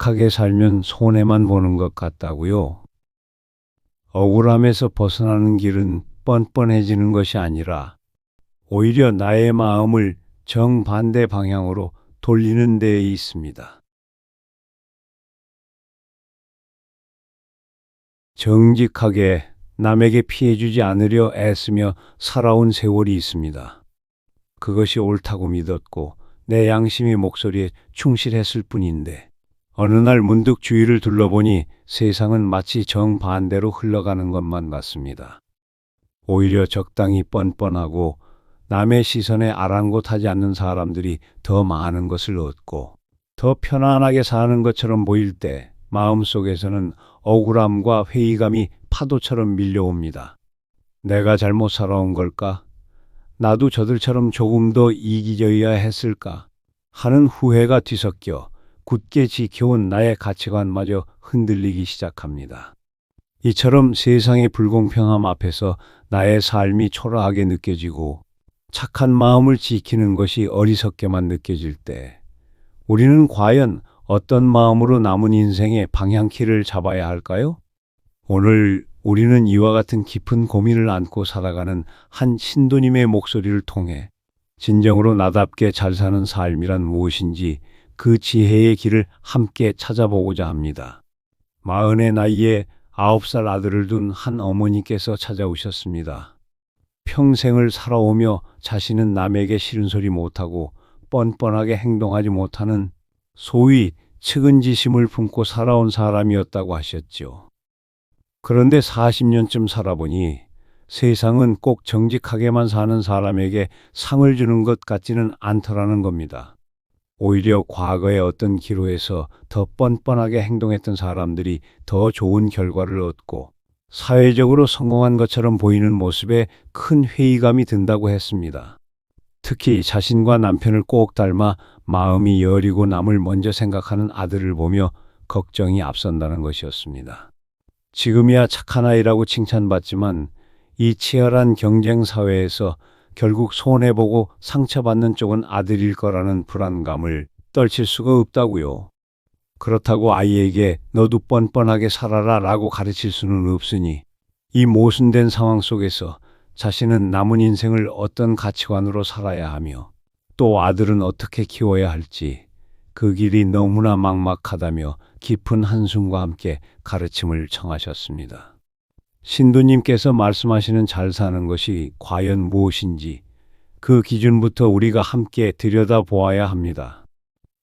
착하게 살면 손해만 보는 것 같다고요. 억울함에서 벗어나는 길은 뻔뻔해지는 것이 아니라 오히려 나의 마음을 정반대 방향으로 돌리는 데에 있습니다. 정직하게 남에게 피해주지 않으려 애쓰며 살아온 세월이 있습니다. 그것이 옳다고 믿었고 내 양심의 목소리에 충실했을 뿐인데 어느 날 문득 주위를 둘러보니 세상은 마치 정반대로 흘러가는 것만 같습니다. 오히려 적당히 뻔뻔하고 남의 시선에 아랑곳하지 않는 사람들이 더 많은 것을 얻고 더 편안하게 사는 것처럼 보일 때 마음속에서는 억울함과 회의감이 파도처럼 밀려옵니다. 내가 잘못 살아온 걸까? 나도 저들처럼 조금 더 이기적이어야 했을까? 하는 후회가 뒤섞여 굳게 지켜온 나의 가치관마저 흔들리기 시작합니다. 이처럼 세상의 불공평함 앞에서 나의 삶이 초라하게 느껴지고 착한 마음을 지키는 것이 어리석게만 느껴질 때 우리는 과연 어떤 마음으로 남은 인생의 방향키를 잡아야 할까요? 오늘 우리는 이와 같은 깊은 고민을 안고 살아가는 한 신도님의 목소리를 통해 진정으로 나답게 잘 사는 삶이란 무엇인지 그 지혜의 길을 함께 찾아보고자 합니다. 마흔의 나이에 아홉 살 아들을 둔 한 어머니께서 찾아오셨습니다. 평생을 살아오며 자신은 남에게 싫은 소리 못하고 뻔뻔하게 행동하지 못하는 소위 측은지심을 품고 살아온 사람이었다고 하셨죠. 그런데 40년쯤 살아보니 세상은 꼭 정직하게만 사는 사람에게 상을 주는 것 같지는 않더라는 겁니다. 오히려 과거의 어떤 기로에서 더 뻔뻔하게 행동했던 사람들이 더 좋은 결과를 얻고 사회적으로 성공한 것처럼 보이는 모습에 큰 회의감이 든다고 했습니다. 특히 자신과 남편을 꼭 닮아 마음이 여리고 남을 먼저 생각하는 아들을 보며 걱정이 앞선다는 것이었습니다. 지금이야 착한 아이라고 칭찬받지만 이 치열한 경쟁 사회에서 결국 손해보고 상처받는 쪽은 아들일 거라는 불안감을 떨칠 수가 없다고요. 그렇다고 아이에게 너도 뻔뻔하게 살아라 라고 가르칠 수는 없으니 이 모순된 상황 속에서 자신은 남은 인생을 어떤 가치관으로 살아야 하며 또 아들은 어떻게 키워야 할지 그 길이 너무나 막막하다며 깊은 한숨과 함께 가르침을 청하셨습니다. 신도님께서 말씀하시는 잘 사는 것이 과연 무엇인지 그 기준부터 우리가 함께 들여다 보아야 합니다.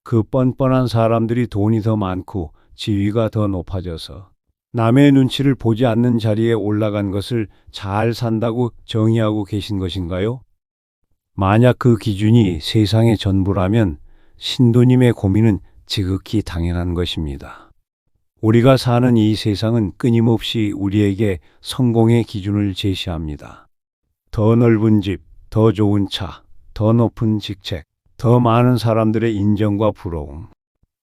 그 뻔뻔한 사람들이 돈이 더 많고 지위가 더 높아져서 남의 눈치를 보지 않는 자리에 올라간 것을 잘 산다고 정의하고 계신 것인가요? 만약 그 기준이 세상의 전부라면 신도님의 고민은 지극히 당연한 것입니다. 우리가 사는 이 세상은 끊임없이 우리에게 성공의 기준을 제시합니다. 더 넓은 집, 더 좋은 차, 더 높은 직책, 더 많은 사람들의 인정과 부러움.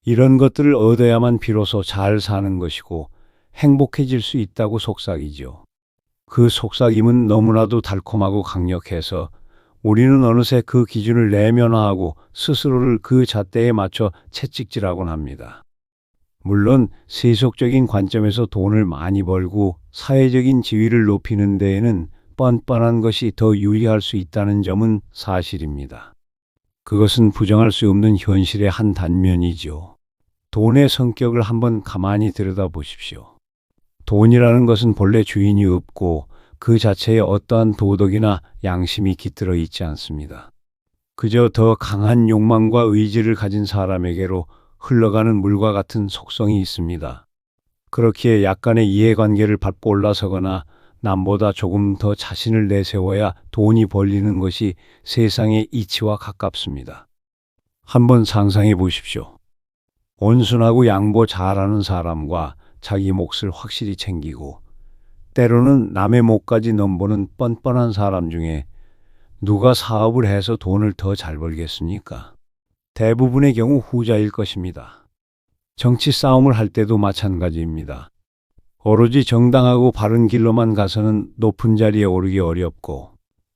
이런 것들을 얻어야만 비로소 잘 사는 것이고 행복해질 수 있다고 속삭이죠. 그 속삭임은 너무나도 달콤하고 강력해서 우리는 어느새 그 기준을 내면화하고 스스로를 그 잣대에 맞춰 채찍질하곤 합니다. 물론 세속적인 관점에서 돈을 많이 벌고 사회적인 지위를 높이는 데에는 뻔뻔한 것이 더 유리할 수 있다는 점은 사실입니다. 그것은 부정할 수 없는 현실의 한 단면이죠. 돈의 성격을 한번 가만히 들여다 보십시오. 돈이라는 것은 본래 주인이 없고 그 자체에 어떠한 도덕이나 양심이 깃들어 있지 않습니다. 그저 더 강한 욕망과 의지를 가진 사람에게로 흘러가는 물과 같은 속성이 있습니다. 그렇기에 약간의 이해관계를 밟고 올라서거나 남보다 조금 더 자신을 내세워야 돈이 벌리는 것이 세상의 이치와 가깝습니다. 한번 상상해 보십시오. 온순하고 양보 잘하는 사람과 자기 몫을 확실히 챙기고 때로는 남의 몫까지 넘보는 뻔뻔한 사람 중에 누가 사업을 해서 돈을 더 잘 벌겠습니까? 대부분의 경우 후자일 것입니다. 정치 싸움을 할 때도 마찬가지입니다. 오로지 정당하고 바른 길로만 가서는 높은 자리에 오르기 어렵고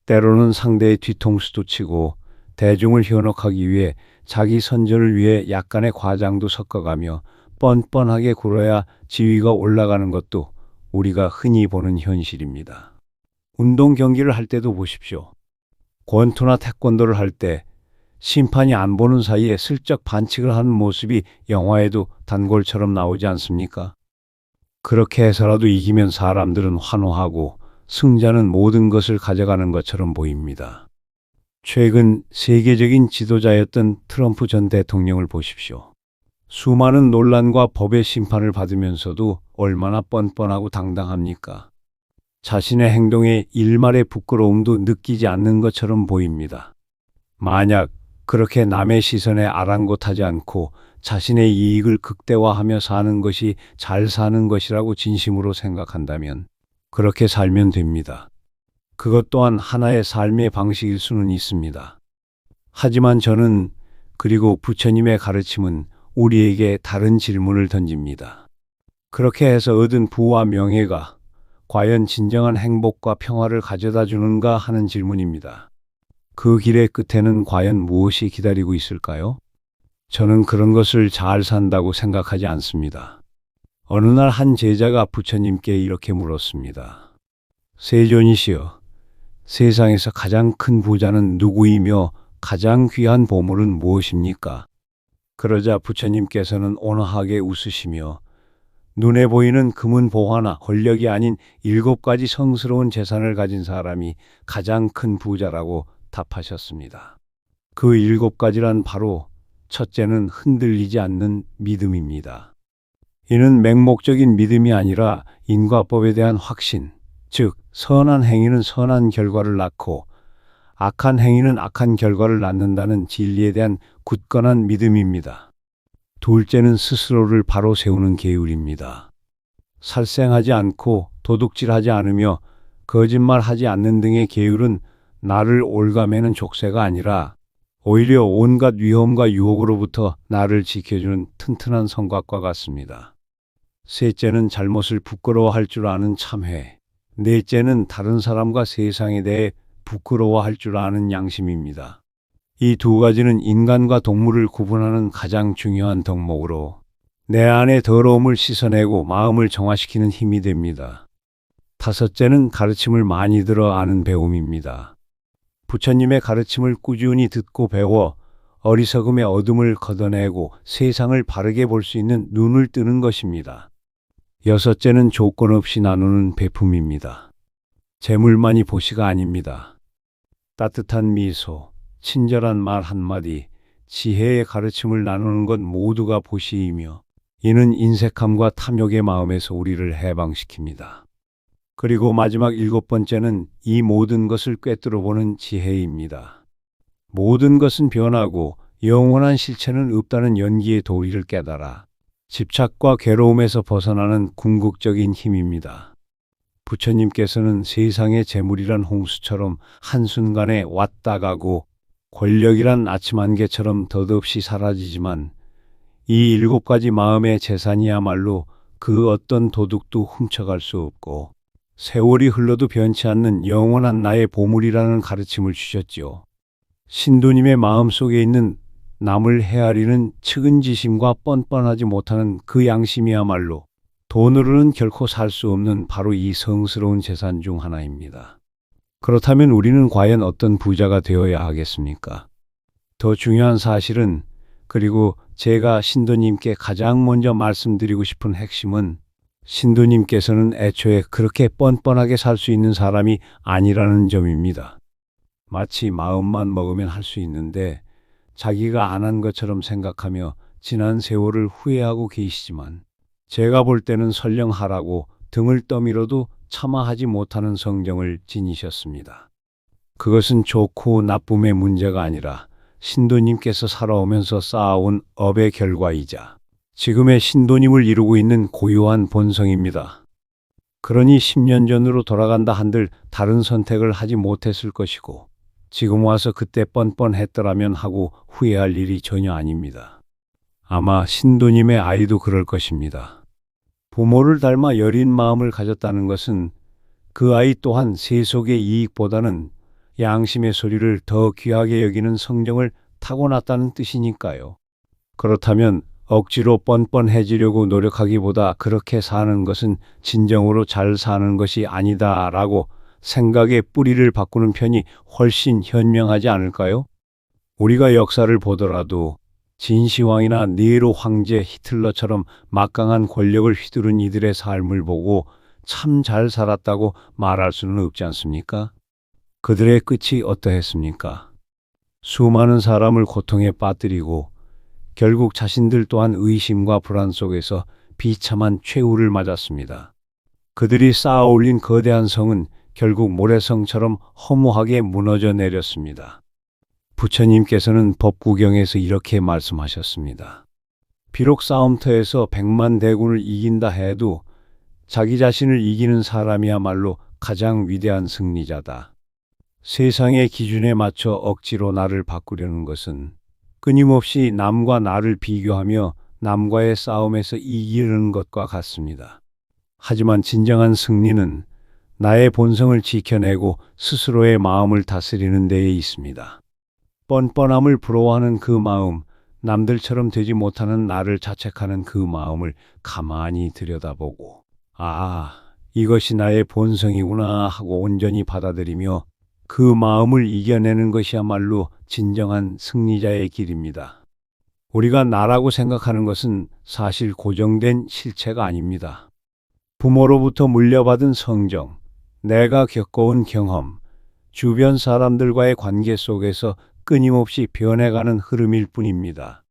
때로는 상대의 뒤통수도 치고 대중을 현혹하기 위해 자기 선전을 위해 약간의 과장도 섞어가며 뻔뻔하게 굴어야 지위가 올라가는 것도 우리가 흔히 보는 현실입니다. 운동 경기를 할 때도 보십시오. 권투나 태권도를 할 때 심판이 안 보는 사이에 슬쩍 반칙을 하는 모습이 영화에도 단골처럼 나오지 않습니까? 그렇게 해서라도 이기면 사람들은 환호하고 승자는 모든 것을 가져가는 것처럼 보입니다. 최근 세계적인 지도자였던 트럼프 전 대통령을 보십시오. 수많은 논란과 법의 심판을 받으면서도 얼마나 뻔뻔하고 당당합니까? 자신의 행동에 일말의 부끄러움도 느끼지 않는 것처럼 보입니다. 만약 그렇게 남의 시선에 아랑곳하지 않고 자신의 이익을 극대화하며 사는 것이 잘 사는 것이라고 진심으로 생각한다면 그렇게 살면 됩니다. 그것 또한 하나의 삶의 방식일 수는 있습니다. 하지만 저는 그리고 부처님의 가르침은 우리에게 다른 질문을 던집니다. 그렇게 해서 얻은 부와 명예가 과연 진정한 행복과 평화를 가져다 주는가 하는 질문입니다. 그 길의 끝에는 과연 무엇이 기다리고 있을까요? 저는 그런 것을 잘 산다고 생각하지 않습니다. 어느 날 한 제자가 부처님께 이렇게 물었습니다. 세존이시여, 세상에서 가장 큰 부자는 누구이며 가장 귀한 보물은 무엇입니까? 그러자 부처님께서는 온화하게 웃으시며 눈에 보이는 금은 보화나 권력이 아닌 일곱 가지 성스러운 재산을 가진 사람이 가장 큰 부자라고 답하셨습니다. 그 일곱 가지란 바로 첫째는 흔들리지 않는 믿음입니다. 이는 맹목적인 믿음이 아니라 인과법에 대한 확신, 즉, 선한 행위는 선한 결과를 낳고 악한 행위는 악한 결과를 낳는다는 진리에 대한 굳건한 믿음입니다. 둘째는 스스로를 바로 세우는 계율입니다. 살생하지 않고 도둑질하지 않으며 거짓말하지 않는 등의 계율은 나를 올가매는 족쇄가 아니라 오히려 온갖 위험과 유혹으로부터 나를 지켜주는 튼튼한 성곽과 같습니다. 셋째는 잘못을 부끄러워할 줄 아는 참회. 넷째는 다른 사람과 세상에 대해 부끄러워할 줄 아는 양심입니다. 이 두 가지는 인간과 동물을 구분하는 가장 중요한 덕목으로 내 안의 더러움을 씻어내고 마음을 정화시키는 힘이 됩니다. 다섯째는 가르침을 많이 들어 아는 배움입니다. 부처님의 가르침을 꾸준히 듣고 배워 어리석음의 어둠을 걷어내고 세상을 바르게 볼 수 있는 눈을 뜨는 것입니다. 여섯째는 조건 없이 나누는 배품입니다. 재물만이 보시가 아닙니다. 따뜻한 미소, 친절한 말 한마디, 지혜의 가르침을 나누는 것 모두가 보시이며 이는 인색함과 탐욕의 마음에서 우리를 해방시킵니다. 그리고 마지막 일곱 번째는 이 모든 것을 꿰뚫어 보는 지혜입니다. 모든 것은 변하고 영원한 실체는 없다는 연기의 도리를 깨달아 집착과 괴로움에서 벗어나는 궁극적인 힘입니다. 부처님께서는 세상의 재물이란 홍수처럼 한순간에 왔다 가고 권력이란 아침 안개처럼 덧없이 사라지지만 이 일곱 가지 마음의 재산이야말로 그 어떤 도둑도 훔쳐갈 수 없고 세월이 흘러도 변치 않는 영원한 나의 보물이라는 가르침을 주셨지요. 신도님의 마음 속에 있는 남을 헤아리는 측은지심과 뻔뻔하지 못하는 그 양심이야말로 돈으로는 결코 살 수 없는 바로 이 성스러운 재산 중 하나입니다. 그렇다면 우리는 과연 어떤 부자가 되어야 하겠습니까? 더 중요한 사실은 그리고 제가 신도님께 가장 먼저 말씀드리고 싶은 핵심은 신도님께서는 애초에 그렇게 뻔뻔하게 살 수 있는 사람이 아니라는 점입니다. 마치 마음만 먹으면 할 수 있는데 자기가 안 한 것처럼 생각하며 지난 세월을 후회하고 계시지만 제가 볼 때는 설령 하라고 등을 떠밀어도 차마 하지 못하는 성정을 지니셨습니다. 그것은 좋고 나쁨의 문제가 아니라 신도님께서 살아오면서 쌓아온 업의 결과이자 지금의 신도님을 이루고 있는 고유한 본성입니다. 그러니 10년 전으로 돌아간다 한들 다른 선택을 하지 못했을 것이고 지금 와서 그때 뻔뻔했더라면 하고 후회할 일이 전혀 아닙니다. 아마 신도님의 아이도 그럴 것입니다. 부모를 닮아 여린 마음을 가졌다는 것은 그 아이 또한 세속의 이익보다는 양심의 소리를 더 귀하게 여기는 성정을 타고났다는 뜻이니까요. 그렇다면 억지로 뻔뻔해지려고 노력하기보다 그렇게 사는 것은 진정으로 잘 사는 것이 아니다라고 생각의 뿌리를 바꾸는 편이 훨씬 현명하지 않을까요? 우리가 역사를 보더라도 진시황이나 네로 황제 히틀러처럼 막강한 권력을 휘두른 이들의 삶을 보고 참 잘 살았다고 말할 수는 없지 않습니까? 그들의 끝이 어떠했습니까? 수많은 사람을 고통에 빠뜨리고 결국 자신들 또한 의심과 불안 속에서 비참한 최후를 맞았습니다. 그들이 쌓아 올린 거대한 성은 결국 모래성처럼 허무하게 무너져 내렸습니다. 부처님께서는 법구경에서 이렇게 말씀하셨습니다. 비록 싸움터에서 백만 대군을 이긴다 해도 자기 자신을 이기는 사람이야말로 가장 위대한 승리자다. 세상의 기준에 맞춰 억지로 나를 바꾸려는 것은 끊임없이 남과 나를 비교하며 남과의 싸움에서 이기려는 것과 같습니다. 하지만 진정한 승리는 나의 본성을 지켜내고 스스로의 마음을 다스리는 데에 있습니다. 뻔뻔함을 부러워하는 그 마음, 남들처럼 되지 못하는 나를 자책하는 그 마음을 가만히 들여다보고, 아, 이것이 나의 본성이구나 하고 온전히 받아들이며 그 마음을 이겨내는 것이야말로 진정한 승리자의 길입니다. 우리가 나라고 생각하는 것은 사실 고정된 실체가 아닙니다. 부모로부터 물려받은 성정, 내가 겪어온 경험, 주변 사람들과의 관계 속에서 끊임없이 변해가는 흐름일 뿐입니다.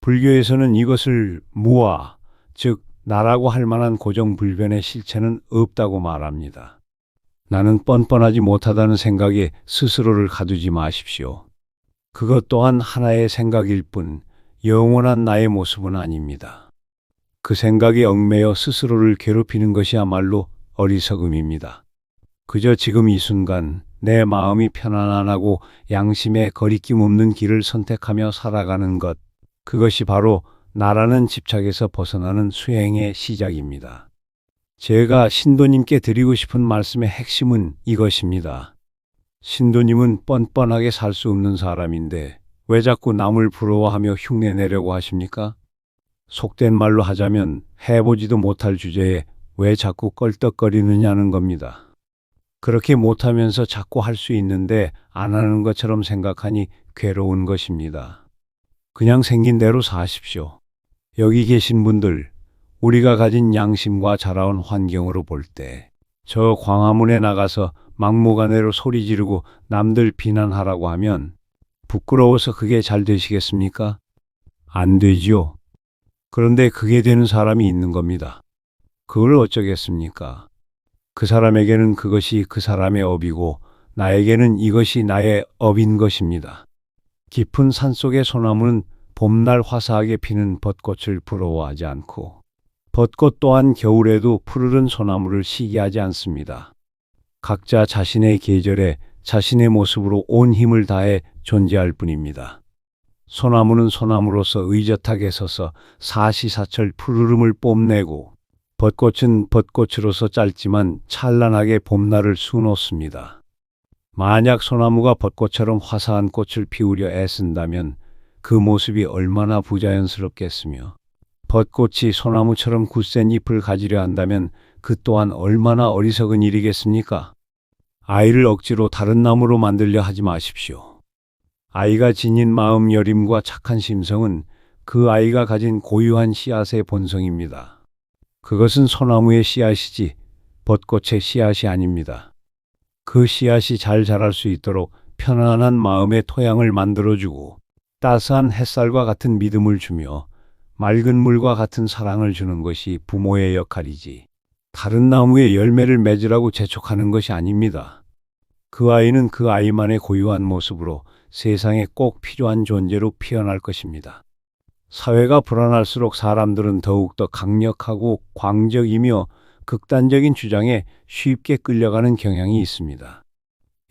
불교에서는 이것을 무아, 즉, 나라고 할 만한 고정불변의 실체는 없다고 말합니다. 나는 뻔뻔하지 못하다는 생각에 스스로를 가두지 마십시오. 그것 또한 하나의 생각일 뿐 영원한 나의 모습은 아닙니다. 그 생각에 얽매여 스스로를 괴롭히는 것이야말로 어리석음입니다. 그저 지금 이 순간 내 마음이 편안하고 양심에 거리낌 없는 길을 선택하며 살아가는 것, 그것이 바로 나라는 집착에서 벗어나는 수행의 시작입니다. 제가 신도님께 드리고 싶은 말씀의 핵심은 이것입니다. 신도님은 뻔뻔하게 살 수 없는 사람인데 왜 자꾸 남을 부러워하며 흉내 내려고 하십니까? 속된 말로 하자면 해보지도 못할 주제에 왜 자꾸 껄떡거리느냐는 겁니다. 그렇게 못하면서 자꾸 할 수 있는데 안 하는 것처럼 생각하니 괴로운 것입니다. 그냥 생긴 대로 사십시오. 여기 계신 분들, 우리가 가진 양심과 자라온 환경으로 볼 때, 저 광화문에 나가서 막무가내로 소리 지르고 남들 비난하라고 하면 부끄러워서 그게 잘 되시겠습니까? 안 되지요. 그런데 그게 되는 사람이 있는 겁니다. 그걸 어쩌겠습니까? 그 사람에게는 그것이 그 사람의 업이고 나에게는 이것이 나의 업인 것입니다. 깊은 산 속의 소나무는 봄날 화사하게 피는 벚꽃을 부러워하지 않고 벚꽃 또한 겨울에도 푸르른 소나무를 시기하지 않습니다. 각자 자신의 계절에 자신의 모습으로 온 힘을 다해 존재할 뿐입니다. 소나무는 소나무로서 의젓하게 서서 사시사철 푸르름을 뽐내고 벚꽃은 벚꽃으로서 짧지만 찬란하게 봄날을 수놓습니다. 만약 소나무가 벚꽃처럼 화사한 꽃을 피우려 애쓴다면 그 모습이 얼마나 부자연스럽겠으며 벚꽃이 소나무처럼 굳센 잎을 가지려 한다면 그 또한 얼마나 어리석은 일이겠습니까? 아이를 억지로 다른 나무로 만들려 하지 마십시오. 아이가 지닌 마음 여림과 착한 심성은 그 아이가 가진 고유한 씨앗의 본성입니다. 그것은 소나무의 씨앗이지 벚꽃의 씨앗이 아닙니다. 그 씨앗이 잘 자랄 수 있도록 편안한 마음의 토양을 만들어주고 따스한 햇살과 같은 믿음을 주며 맑은 물과 같은 사랑을 주는 것이 부모의 역할이지. 다른 나무에 열매를 맺으라고 재촉하는 것이 아닙니다. 그 아이는 그 아이만의 고유한 모습으로 세상에 꼭 필요한 존재로 피어날 것입니다. 사회가 불안할수록 사람들은 더욱더 강력하고 광적이며 극단적인 주장에 쉽게 끌려가는 경향이 있습니다.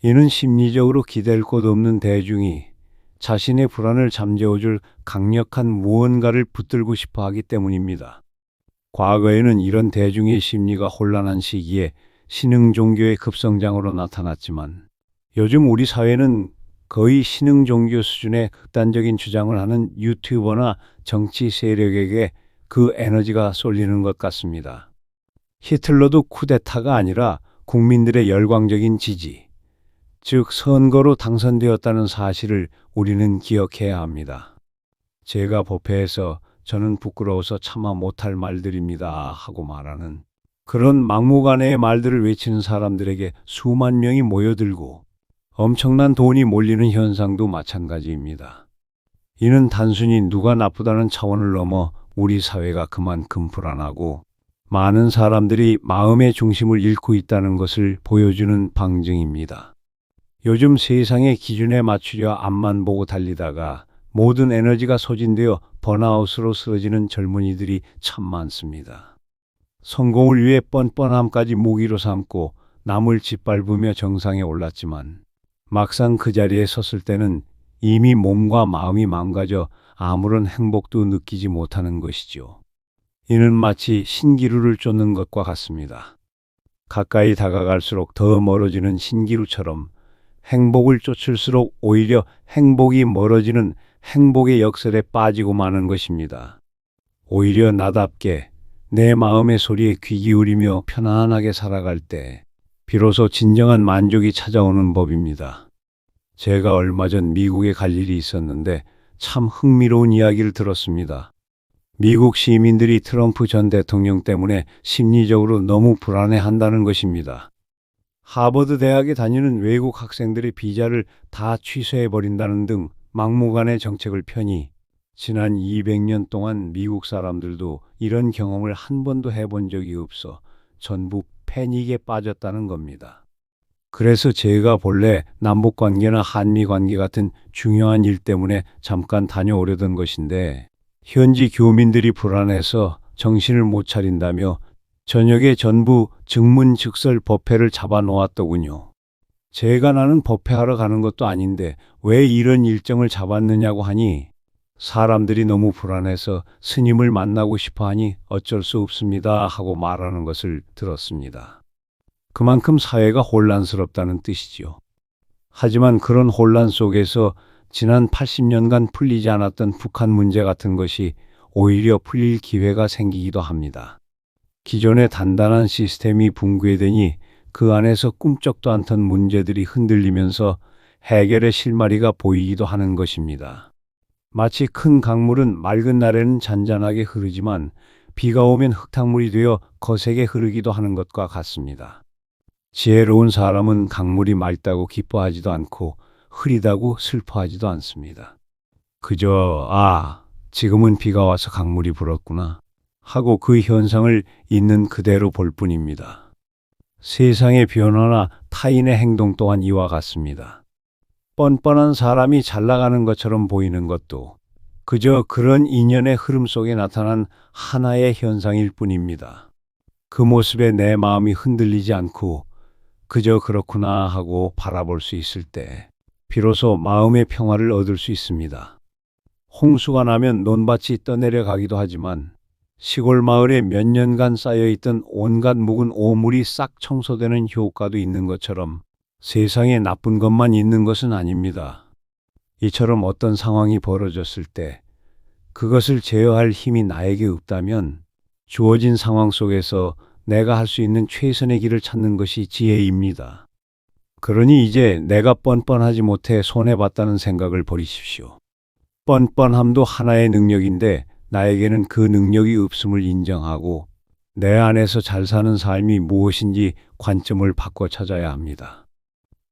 이는 심리적으로 기댈 곳 없는 대중이 자신의 불안을 잠재워줄 강력한 무언가를 붙들고 싶어 하기 때문입니다. 과거에는 이런 대중의 심리가 혼란한 시기에 신흥 종교의 급성장으로 나타났지만 요즘 우리 사회는 거의 신흥 종교 수준의 극단적인 주장을 하는 유튜버나 정치 세력에게 그 에너지가 쏠리는 것 같습니다. 히틀러도 쿠데타가 아니라 국민들의 열광적인 지지, 즉 선거로 당선되었다는 사실을 우리는 기억해야 합니다. 제가 법회에서 저는 부끄러워서 차마 못할 말들입니다 하고 말하는 그런 막무가내의 말들을 외치는 사람들에게 수만 명이 모여들고 엄청난 돈이 몰리는 현상도 마찬가지입니다. 이는 단순히 누가 나쁘다는 차원을 넘어 우리 사회가 그만큼 불안하고 많은 사람들이 마음의 중심을 잃고 있다는 것을 보여주는 방증입니다. 요즘 세상의 기준에 맞추려 앞만 보고 달리다가 모든 에너지가 소진되어 번아웃으로 쓰러지는 젊은이들이 참 많습니다. 성공을 위해 뻔뻔함까지 무기로 삼고 남을 짓밟으며 정상에 올랐지만 막상 그 자리에 섰을 때는 이미 몸과 마음이 망가져 아무런 행복도 느끼지 못하는 것이죠. 이는 마치 신기루를 쫓는 것과 같습니다. 가까이 다가갈수록 더 멀어지는 신기루처럼 행복을 쫓을수록 오히려 행복이 멀어지는 행복의 역설에 빠지고 마는 것입니다. 오히려 나답게 내 마음의 소리에 귀 기울이며 편안하게 살아갈 때 비로소 진정한 만족이 찾아오는 법입니다. 제가 얼마 전 미국에 갈 일이 있었는데 참 흥미로운 이야기를 들었습니다. 미국 시민들이 트럼프 전 대통령 때문에 심리적으로 너무 불안해 한다는 것입니다. 하버드 대학에 다니는 외국 학생들의 비자를 다 취소해 버린다는 등 막무가내 정책을 펴니 지난 200년 동안 미국 사람들도 이런 경험을 한 번도 해본 적이 없어 전부 패닉에 빠졌다는 겁니다. 그래서 제가 본래 남북 관계나 한미 관계 같은 중요한 일 때문에 잠깐 다녀오려던 것인데 현지 교민들이 불안해서 정신을 못 차린다며 저녁에 전부 증문즉설 법회를 잡아 놓았더군요. 제가 나는 법회하러 가는 것도 아닌데 왜 이런 일정을 잡았느냐고 하니 사람들이 너무 불안해서 스님을 만나고 싶어 하니 어쩔 수 없습니다 하고 말하는 것을 들었습니다. 그만큼 사회가 혼란스럽다는 뜻이지요. 하지만 그런 혼란 속에서 지난 80년간 풀리지 않았던 북한 문제 같은 것이 오히려 풀릴 기회가 생기기도 합니다. 기존의 단단한 시스템이 붕괴되니 그 안에서 꿈쩍도 않던 문제들이 흔들리면서 해결의 실마리가 보이기도 하는 것입니다. 마치 큰 강물은 맑은 날에는 잔잔하게 흐르지만 비가 오면 흙탕물이 되어 거세게 흐르기도 하는 것과 같습니다. 지혜로운 사람은 강물이 맑다고 기뻐하지도 않고 흐리다고 슬퍼하지도 않습니다. 그저, 아, 지금은 비가 와서 강물이 불었구나. 하고 그 현상을 있는 그대로 볼 뿐입니다. 세상의 변화나 타인의 행동 또한 이와 같습니다. 뻔뻔한 사람이 잘 나가는 것처럼 보이는 것도 그저 그런 인연의 흐름 속에 나타난 하나의 현상일 뿐입니다. 그 모습에 내 마음이 흔들리지 않고 그저 그렇구나 하고 바라볼 수 있을 때 비로소 마음의 평화를 얻을 수 있습니다. 홍수가 나면 논밭이 떠내려가기도 하지만 시골 마을에 몇 년간 쌓여있던 온갖 묵은 오물이 싹 청소되는 효과도 있는 것처럼 세상에 나쁜 것만 있는 것은 아닙니다. 이처럼 어떤 상황이 벌어졌을 때 그것을 제어할 힘이 나에게 없다면 주어진 상황 속에서 내가 할 수 있는 최선의 길을 찾는 것이 지혜입니다. 그러니 이제 내가 뻔뻔하지 못해 손해봤다는 생각을 버리십시오. 뻔뻔함도 하나의 능력인데 나에게는 그 능력이 없음을 인정하고 내 안에서 잘 사는 삶이 무엇인지 관점을 바꿔 찾아야 합니다.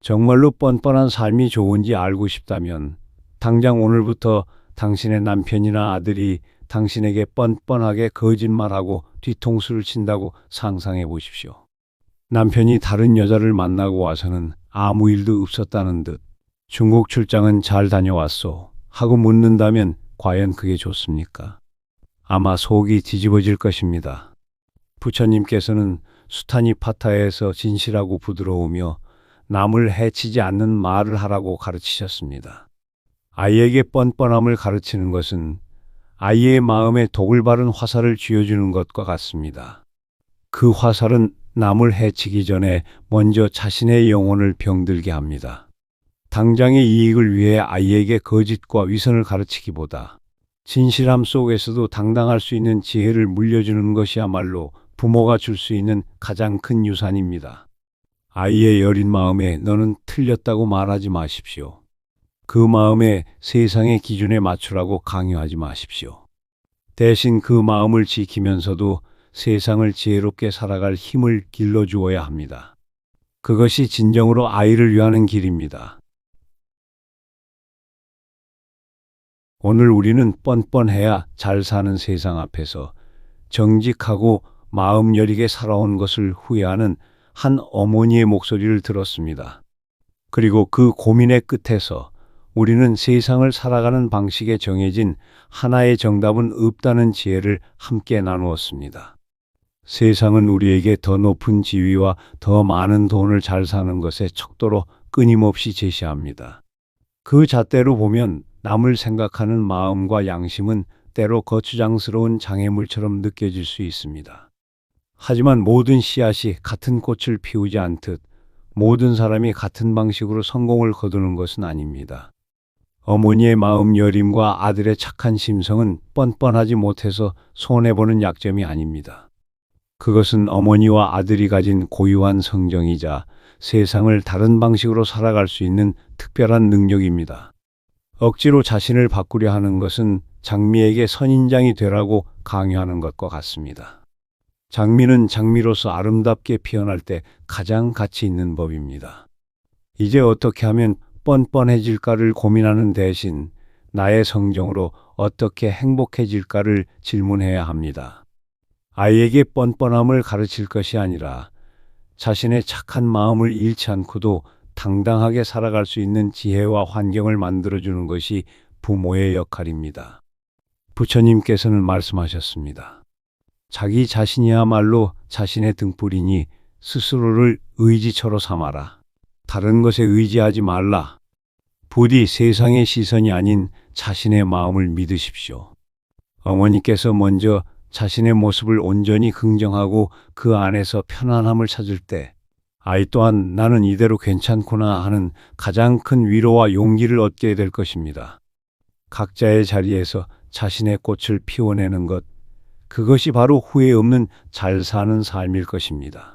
정말로 뻔뻔한 삶이 좋은지 알고 싶다면 당장 오늘부터 당신의 남편이나 아들이 당신에게 뻔뻔하게 거짓말하고 뒤통수를 친다고 상상해 보십시오. 남편이 다른 여자를 만나고 와서는 아무 일도 없었다는 듯 중국 출장은 잘 다녀왔소 하고 묻는다면 과연 그게 좋습니까? 아마 속이 뒤집어질 것입니다. 부처님께서는 수타니 파타에서 진실하고 부드러우며 남을 해치지 않는 말을 하라고 가르치셨습니다. 아이에게 뻔뻔함을 가르치는 것은 아이의 마음에 독을 바른 화살을 쥐어주는 것과 같습니다. 그 화살은 남을 해치기 전에 먼저 자신의 영혼을 병들게 합니다. 당장의 이익을 위해 아이에게 거짓과 위선을 가르치기보다 진실함 속에서도 당당할 수 있는 지혜를 물려주는 것이야말로 부모가 줄 수 있는 가장 큰 유산입니다. 아이의 여린 마음에 너는 틀렸다고 말하지 마십시오. 그 마음에 세상의 기준에 맞추라고 강요하지 마십시오. 대신 그 마음을 지키면서도 세상을 지혜롭게 살아갈 힘을 길러주어야 합니다. 그것이 진정으로 아이를 위하는 길입니다. 오늘 우리는 뻔뻔해야 잘 사는 세상 앞에서 정직하고 마음 여리게 살아온 것을 후회하는 한 어머니의 목소리를 들었습니다. 그리고 그 고민의 끝에서 우리는 세상을 살아가는 방식에 정해진 하나의 정답은 없다는 지혜를 함께 나누었습니다. 세상은 우리에게 더 높은 지위와 더 많은 돈을 잘 사는 것에 척도로 끊임없이 제시합니다. 그 잣대로 보면 남을 생각하는 마음과 양심은 때로 거추장스러운 장애물처럼 느껴질 수 있습니다. 하지만 모든 씨앗이 같은 꽃을 피우지 않듯 모든 사람이 같은 방식으로 성공을 거두는 것은 아닙니다. 어머니의 마음 여림과 아들의 착한 심성은 뻔뻔하지 못해서 손해보는 약점이 아닙니다. 그것은 어머니와 아들이 가진 고유한 성정이자 세상을 다른 방식으로 살아갈 수 있는 특별한 능력입니다. 억지로 자신을 바꾸려 하는 것은 장미에게 선인장이 되라고 강요하는 것과 같습니다. 장미는 장미로서 아름답게 피어날 때 가장 가치 있는 법입니다. 이제 어떻게 하면 뻔뻔해질까를 고민하는 대신 나의 성정으로 어떻게 행복해질까를 질문해야 합니다. 아이에게 뻔뻔함을 가르칠 것이 아니라 자신의 착한 마음을 잃지 않고도 당당하게 살아갈 수 있는 지혜와 환경을 만들어주는 것이 부모의 역할입니다. 부처님께서는 말씀하셨습니다. 자기 자신이야말로 자신의 등불이니 스스로를 의지처로 삼아라. 다른 것에 의지하지 말라. 부디 세상의 시선이 아닌 자신의 마음을 믿으십시오. 어머니께서 먼저 자신의 모습을 온전히 긍정하고 그 안에서 편안함을 찾을 때 아이 또한 나는 이대로 괜찮구나 하는 가장 큰 위로와 용기를 얻게 될 것입니다. 각자의 자리에서 자신의 꽃을 피워내는 것, 그것이 바로 후회 없는 잘 사는 삶일 것입니다.